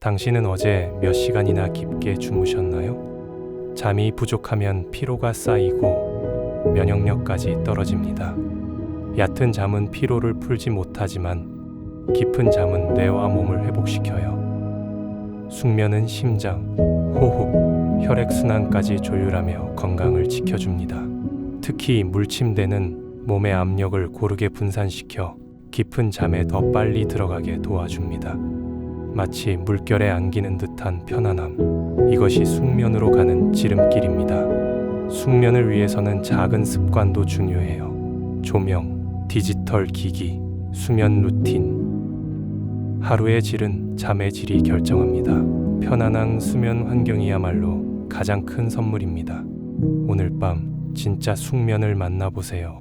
당신은 어제 몇 시간이나 깊게 주무셨나요? 잠이 부족하면 피로가 쌓이고 면역력까지 떨어집니다. 얕은 잠은 피로를 풀지 못하지만 깊은 잠은 뇌와 몸을 회복시켜요. 숙면은 심장, 호흡, 혈액순환까지 조율하며 건강을 지켜줍니다. 특히 물침대는 몸의 압력을 고르게 분산시켜 깊은 잠에 더 빨리 들어가게 도와줍니다. 마치 물결에 안기는 듯한 편안함. 이것이 숙면으로 가는 지름길입니다. 숙면을 위해서는 작은 습관도 중요해요. 조명, 디지털 기기, 수면 루틴. 하루의 질은 잠의 질이 결정합니다. 편안한 수면 환경이야말로 가장 큰 선물입니다. 오늘 밤 진짜 숙면을 만나보세요.